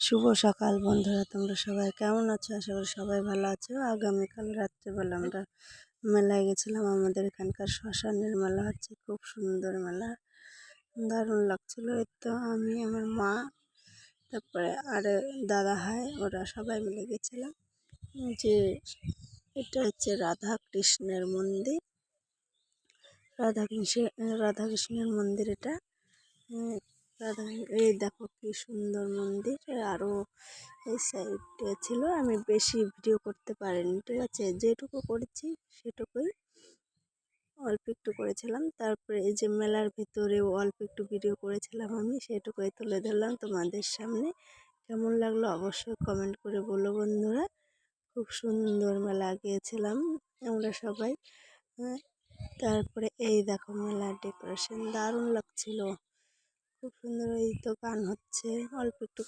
শুভ সকাল বন্ধুরা, তোমরা সবাই কেমন আছো? আশা করি সবাই ভালো আছো। আগামীকাল রাত্রেবেলা আমরা মেলায় গেছিলাম। আমাদের এখানকার শ্মশানের মেলা হচ্ছে, খুব সুন্দর মেলা। দারুণ লাগছিল। এই তো আমি, আমার মা, তারপরে আর দাদা ভাই, ওরা সবাই মিলে গেছিলাম। যে এটা হচ্ছে রাধা কৃষ্ণের মন্দির। রাধা কৃষ্ণ রাধা কৃষ্ণের মন্দির এটা। এই দেখো কি সুন্দর মন্দির। আরও এই সাইডে ছিল আমি বেশি ভিডিও করতে পারিনি ঠিক আছে? যেটুকু করেছি সেটুকুই। অল্প একটু করেছিলাম তারপরে এই যে মেলার ভিতরেও অল্প একটু ভিডিও করেছিলাম আমি সেটুকুই তুলে ধরলাম তোমাদের সামনে। কেমন লাগল অবশ্যই কমেন্ট করে বলো বন্ধুরা। খুব সুন্দর মেলা গিয়েছিলাম আমরা সবাই। হ্যাঁ, তারপরে এই দেখো মেলার ডেকোরেশন দারুণ লাগছিল। খুব সুন্দর এই তো গান হচ্ছে। অল্প একটু